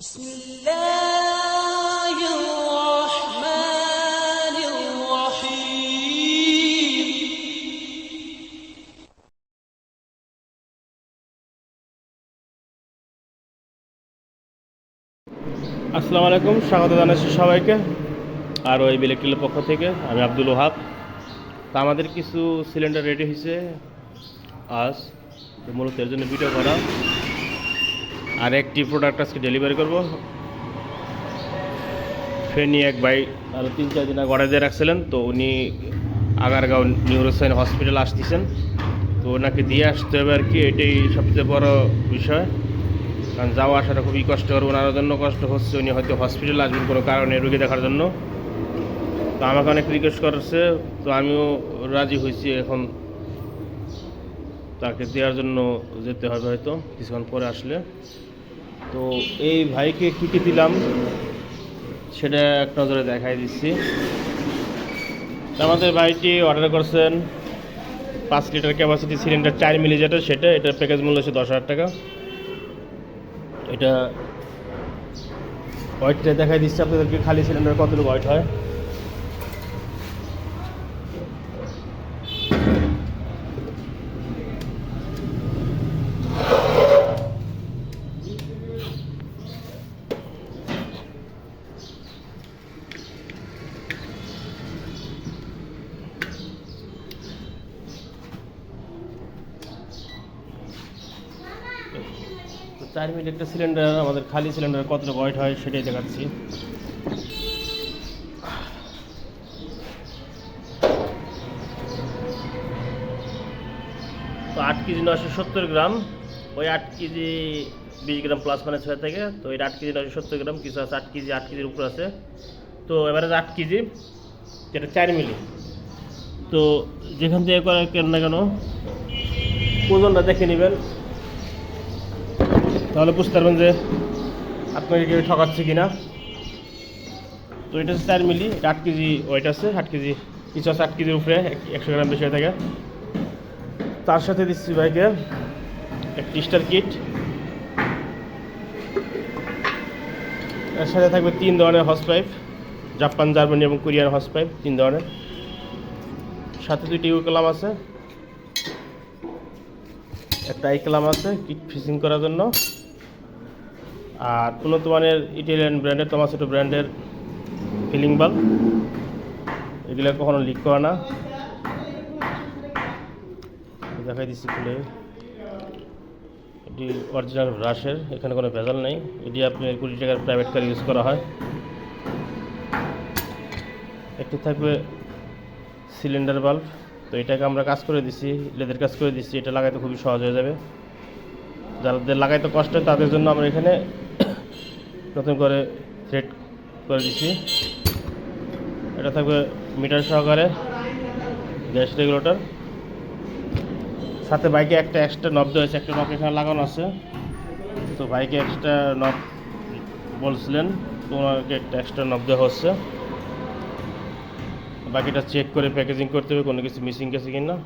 بسم الله الرحمن الرحيم আসসালামু আলাইকুম স্বাগত জানাচ্ছি সবাইকে আর ওই ইলেকট্রিকের পক্ষ থেকে আমি আব্দুল ওহাব তা আমাদের কিছু সিলিন্ডার রেডি হয়েছে আজ তো মূলত এর জন্য ভিডিও করা আর একটি প্রোডাক্ট আজকে ডেলিভারি করব। ফেনি এক ভাই আরও তিন চার দিন আগে অর্ডার দিয়ে রাখছিলেন, তো উনি আগারগাঁও নিউরোসাইন হসপিটাল আসতেছেন। তো ওনাকে দিয়ে আসতে হবে আর কি, এটাই সবচেয়ে বড় বিষয়। কারণ যাওয়া আসাটা খুবই কষ্টকর ওনার জন্য কষ্ট হচ্ছে, উনি হয়তো হসপিটালে আসবেন কোনো কারণে রুগী দেখার জন্য। তো আমাকে অনেক রিকোয়েস্ট করছে, তো আমিও রাজি হয়েছি এখন। তাকে দেওয়ার জন্য যেতে হবে হয়তো, কিছুক্ষণ পরে আসলে। তো এই ভাইকে কী কী দিলাম। সেটা এক নজরে দেখাই দিচ্ছি। আমাদের ভাইটি অর্ডার করছেন পাঁচ লিটার ক্যাপাসিটি সিলিন্ডার চার মিলি যেটা সেটা, এটার প্যাকেজ মূল্য হচ্ছে দশ হাজার টাকা। এটা হোয়াইটটা দেখাই দিচ্ছি, আপনাদেরকে খালি সিলিন্ডার কতটুকু হোয়াইট হয়। চার মিনিট একটা সিলিন্ডার আমাদের খালি সিলিন্ডার কতটা ওয়েট হয় সেটাই দেখাচ্ছি। তো আট কেজি নশো সত্তর গ্রাম, ওই আট কেজি বিশ গ্রাম প্লাস মানে ছয় থেকে। তো এটা আট কেজি নশো সত্তর গ্রাম, কিছু আছে আট কেজি, আট কেজির উপর আছে। তো এবারে আট কেজি, যেটা চার মিলি। তো যেখান থেকে করে কেন না কেন, ওজনটা দেখে নেবেন। তাহলে বুঝতে পারবেন যে আপনাকে কেউ ঠকাচ্ছে কিনা। তো এটা হচ্ছে চার মিলি আট কেজি ওয়েট আছে, আট কেজি কিছু আছে, আট কেজির উপরে, এক- একশো গ্রাম বেশি হয়ে থাকে। তার সাথে দিচ্ছি ভাইকে একটি স্টার কিট। এর সাথে থাকবে তিন ধরনের হস পাইপ জাপান, জার্মানি এবং কোরিয়ান হস পাইপ তিন ধরনের। সাথে দুইটি কলাম আছে। একটা আই কলাম আছে, কিট ফিসিং করার জন্য। আর উন্নত মানের ইটালিয়ান ব্র্যান্ডের টমাসেটো ব্র্যান্ডের ফিলিং বাল্ব এগুলো কখনো লিক করে না। দেখাই দিচ্ছি খুলে। এটি অরিজিনাল ব্রাশের এখানে কোনো ভেজাল নেই। এটি আপনি কুড়ি টাকার প্রাইভেট কার ইউজ করা হয়। একটি থাকবে সিলিন্ডার বাল্ব তো এটাকে আমরা কাজ করে দিছি, লেদের কাজ করে দিচ্ছি এটা লাগাইতে খুবই সহজ হয়ে যাবে। যাদের লাগাইতে কষ্ট তাদের জন্য আমরা এখানে নতুন করে সেট করে দিচ্ছি। এটা থাকবে মিটার সহকারে গ্যাস রেগুলেটর। সাথে বাইকে একটা এক্সট্রা নব দেওয়া একটা নব এখানে লাগানো আছে। তো বাইকে এক্সট্রা নব বলছিলেন তো ওনাকে একটা এক্সট্রা নব দেওয়া হচ্ছে। বাকিটা চেক করে প্যাকেজিং করতে হবে, কোনো কিছু মিসিং গেছে কিনা।